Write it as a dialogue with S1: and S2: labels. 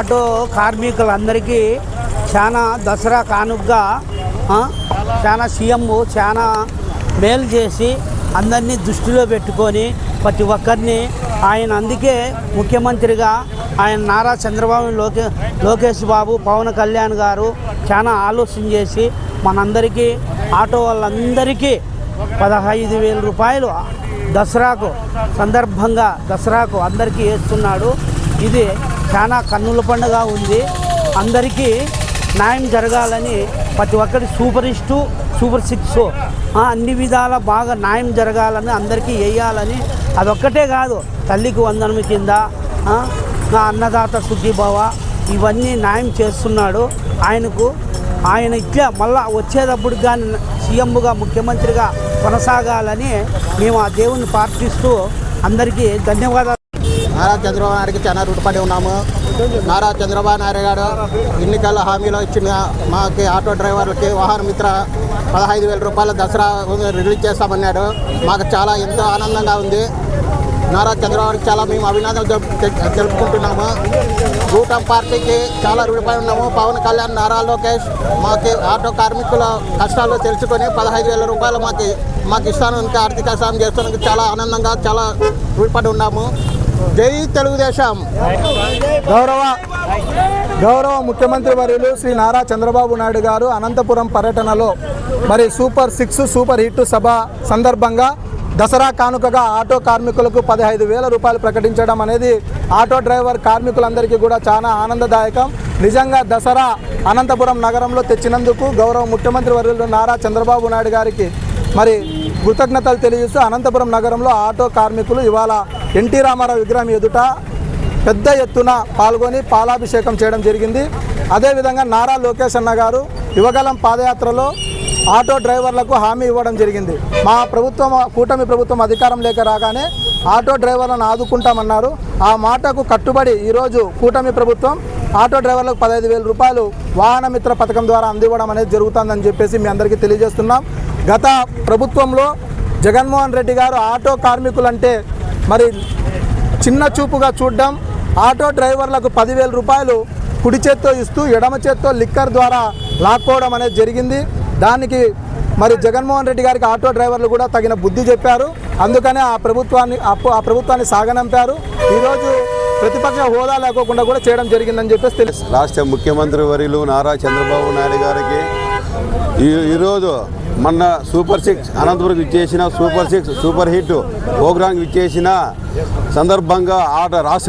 S1: Auto కార్మికులందరికీ చాలా దసరా కానుగ్గా చాలా సీఎం చాలా మేలు చేసి అందరినీ దృష్టిలో పెట్టుకొని ప్రతి ఒక్కరిని ఆయన అందుకే ముఖ్యమంత్రిగా ఆయన నారా చంద్రబాబు లోకే లోకేష్ బాబు పవన్ కళ్యాణ్ గారు చాలా ఆలోచన చేసి మనందరికీ ఆటో వాళ్ళందరికీ పదహైదు వేల రూపాయలు దసరాకు సందర్భంగా దసరాకు అందరికీ వేస్తున్నాడు. ఇది చాలా కన్నుల పండుగ ఉంది. అందరికీ న్యాయం జరగాలని ప్రతి ఒక్కరి సూపర్ ఇస్టు సూపర్ సిక్స్ అన్ని విధాల బాగా న్యాయం జరగాలని అందరికీ వేయాలని అదొక్కటే కాదు. తల్లికి వందనం కింద నా అన్నదాత సుఖీభావ ఇవన్నీ న్యాయం చేస్తున్నాడు. ఆయనకు ఆయన ఇట్లా మళ్ళా వచ్చేటప్పుడు కానీ సీఎంగా ముఖ్యమంత్రిగా కొనసాగాలని మేము ఆ దేవుని ప్రార్థిస్తూ అందరికీ ధన్యవాదాలు.
S2: నారా చంద్రబాబు నాయుడికి చాలా రుణపడి ఉన్నాము. నారా చంద్రబాబు నాయుడు గారు ఎన్నికల హామీలో ఇచ్చిన మాకు ఆటో డ్రైవర్లకి వాహన మిత్ర పదహైదు వేల రూపాయల దసరా రిలీజ్ చేస్తామన్నాడు. మాకు చాలా ఎంతో ఆనందంగా ఉంది. నారా చంద్రబాబుకి చాలా మేము అభినందనలు తెలుపుకుంటున్నాము. కూటమి పార్టీకి చాలా రుణపడి ఉన్నాము. పవన్ కళ్యాణ్ నారా లోకేష్ మాకు ఆటో కార్మికుల కష్టాలు తెలుసుకొని పదహైదు వేల రూపాయలు మాకు మాకు ఇస్తానికి ఆర్థిక సాయం చేస్తాను చాలా ఆనందంగా చాలా రుణపడి ఉన్నాము. జై తెలుగుదేశం.
S3: గౌరవ గౌరవ ముఖ్యమంత్రి వర్యులు శ్రీ నారా చంద్రబాబు నాయుడు గారు అనంతపురం పర్యటనలో మరి సూపర్ సిక్స్ సూపర్ హిట్ సభ సందర్భంగా దసరా కానుకగా ఆటో కార్మికులకు పదహైదు వేల రూపాయలు ప్రకటించడం అనేది ఆటో డ్రైవర్ కార్మికులందరికీ కూడా చాలా ఆనందదాయకం. నిజంగా దసరా అనంతపురం నగరంలో తెచ్చినందుకు గౌరవ ముఖ్యమంత్రి వర్యులు నారా చంద్రబాబు నాయుడు గారికి మరి కృతజ్ఞతలు తెలియజేస్తూ అనంతపురం నగరంలో ఆటో కార్మికులు ఇవాళ ఎన్టీ రామారావు విగ్రహం ఎదుట పెద్ద ఎత్తున పాల్గొని పాలాభిషేకం చేయడం జరిగింది. అదేవిధంగా నారా లోకేష్ అన్న గారు యువగలం పాదయాత్రలో ఆటో డ్రైవర్లకు హామీ ఇవ్వడం జరిగింది. మా ప్రభుత్వం కూటమి ప్రభుత్వం అధికారం లేక రాగానే ఆటో డ్రైవర్లను ఆదుకుంటామన్నారు. ఆ మాటకు కట్టుబడి ఈరోజు కూటమి ప్రభుత్వం ఆటో డ్రైవర్లకు పదహైదు వేల రూపాయలు వాహన మిత్ర పథకం ద్వారా అందివ్వడం అనేది జరుగుతుందని చెప్పేసి మీ అందరికీ తెలియజేస్తున్నాం. గత ప్రభుత్వంలో జగన్మోహన్ రెడ్డి గారు ఆటో కార్మికులంటే మరి చిన్న చూపుగా చూడడం. ఆటో డ్రైవర్లకు పదివేల రూపాయలు కుడి చేత్తో ఇస్తూ ఎడమ చేత్తో లిక్కర్ ద్వారా లాక్కోవడం అనేది జరిగింది. దానికి మరి జగన్మోహన్ రెడ్డి గారికి ఆటో డ్రైవర్లు కూడా తగిన బుద్ధి చెప్పారు. అందుకనే ఆ ప్రభుత్వాన్ని అప్పు ఆ ప్రభుత్వాన్ని సాగనంపారు. ఈరోజు ప్రతిపక్ష హోదా లేకోకుండా కూడా చేయడం జరిగిందని చెప్పేసి తెలుసు.
S4: రాష్ట్ర ముఖ్యమంత్రి వర్యులు నారా చంద్రబాబు నాయుడు గారికి ఈ ఈరోజు మొన్న సూపర్ సిక్స్ అనంతపురం విచ్చేసిన super six super hit programme విచ్చేసిన సందర్భంగా ఆట రాష్ట్ర